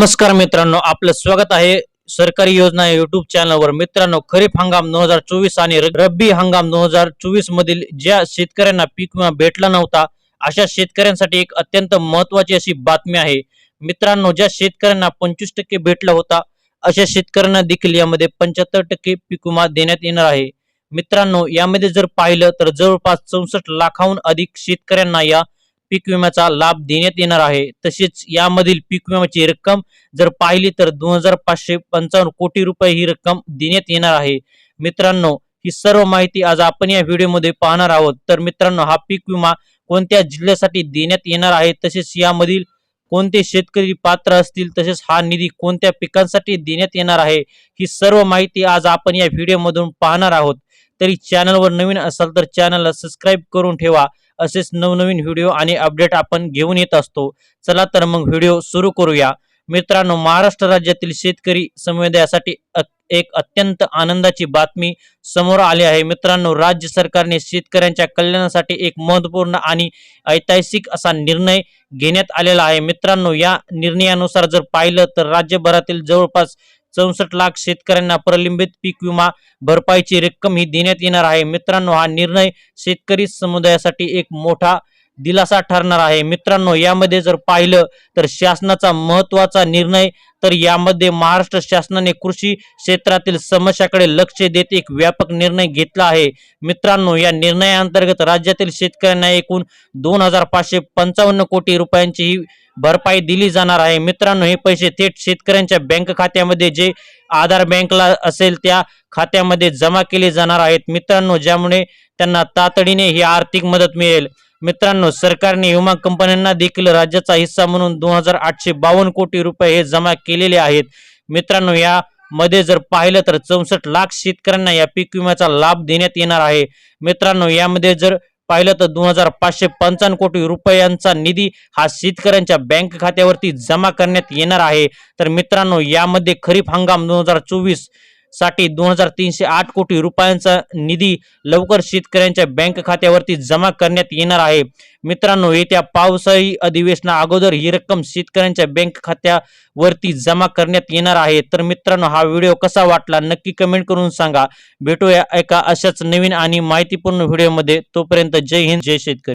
नमस्कार मित्रांनो आपलं स्वागत आहे सरकारी योजना युट्यूब चॅनलवर मित्रांनो खरीप हंगाम दोन हजार चोवीस आणि रब्बी हंगाम दोन हजार चोवीस मधील ज्या शेतकऱ्यांना पीक विमा भेटला नव्हता अशा शेतकऱ्यांसाठी एक अत्यंत महत्वाची अशी बातमी आहे. मित्रांनो ज्या शेतकऱ्यांना पंचवीस टक्के भेटला होता अशा शेतकऱ्यांना देखील यामध्ये पंच्याहत्तर टक्के पीक विमा देण्यात येणार आहे. मित्रांनो यामध्ये जर पाहिलं तर जवळपास चौसष्ट लाखाहून अधिक शेतकऱ्यांना या पीक विम्याचा लाभ देण्यात येणार आहे. तसेच यामधील पीक विम्याची रक्कम जर पाहिली तर दोन हजार पाचशे पंचावन्न कोटी रुपये ही रक्कम देण्यात येणार आहे. मित्रांनो ही सर्व माहिती आज आपण या व्हिडिओमध्ये पाहणार आहोत. तर मित्रांनो हा पीक विमा कोणत्या जिल्ह्यासाठी देण्यात येणार आहे? तसेच यामधील कोणते शेतकरी पात्र असतील? तसेच हा निधी कोणत्या पिकांसाठी देण्यात येणार आहे? ही सर्व माहिती आज आपण या व्हिडिओमधून पाहणार आहोत. तरी चॅनलवर नवीन असाल तर चॅनलला सबस्क्राईब करून ठेवा. असेच नवनवीन व्हिडिओ आणि अपडेट आपण घेऊन येत असतो. चला तर मग व्हिडिओ सुरू करूया. मित्रांनो महाराष्ट्र राज्यातील शेतकरी समुदायासाठी अ- एक अत्यंत आनंदाची बातमी समोर आली आहे. मित्रांनो राज्य सरकारने शेतकऱ्यांच्या कल्याणासाठी एक महत्त्वपूर्ण आणि ऐतिहासिक असा निर्णय घेण्यात आलेला आहे. मित्रांनो या निर्णयानुसार जर पाहिलं तर राज्यभरातील जवळपास चौसष्ट लाख शेतकऱ्यांना प्रलंबित पीक विमा भरपाईची रक्कम ही देण्यात येणार आहे. मित्रांनो हा निर्णय शेतकरी समुदायासाठी एक मोठा दिलासा ठरणार आहे. मित्रांनो यामध्ये जर पाहिलं तर शासनाचा महत्त्वाचा निर्णय तर यामध्ये महाराष्ट्र शासनाने कृषी क्षेत्रातील समस्याकडे लक्ष देत एक व्यापक निर्णय घेतला आहे. मित्रांनो या निर्णयाअंतर्गत राज्यातील शेतकऱ्यांना एकूण दोन हजार पाचशे पंचावन्न कोटी रुपयांची ही भरपाई दिली जाणार आहे. मित्रांनो हे पैसे थेट शेतकऱ्यांच्या बँक खात्यामध्ये जे आधार बँकला असेल त्या खात्यामध्ये जमा केले जाणार आहेत. मित्रांनो ज्यामुळे त्यांना तातडीने ही आर्थिक मदत मिळेल. मित्रांनो सरकारने विमा कंपन्यांना देखील राज्याचा हिस्सा म्हणून दोन हजार आठशे बावन्न कोटी रुपये हे जमा केलेले आहेत. मित्रांनो या मध्ये जर पाहिलं तर चौसष्ट लाख शेतकऱ्यांना या पीक विम्याचा लाभ देण्यात येणार आहे. मित्रांनो यामध्ये जर पाहिलं तर दोन हजार पाचशे पंचावन्न कोटी रुपयांचा निधी हा शेतकऱ्यांच्या बँक खात्यावरती जमा करण्यात येणार आहे. तर मित्रांनो यामध्ये खरीप हंगाम दोन हजार चोवीस साठी दोन हजार तीनशे आठ कोटी रुपयांचा निधी लवकर शेतकऱ्यांच्या बँक खात्यावरती जमा करण्यात येणार आहे. मित्रांनो येत्या पावसाळी अधिवेशना अगोदर ही रक्कम शेतकऱ्यांच्या बँक खात्यावरती जमा करण्यात येणार आहे. तर मित्रांनो हा व्हिडिओ कसा वाटला नक्की कमेंट करून सांगा. भेटूया एका अशाच नवीन आणि माहितीपूर्ण व्हिडिओमध्ये. तोपर्यंत जय हिंद जय शेतकरी.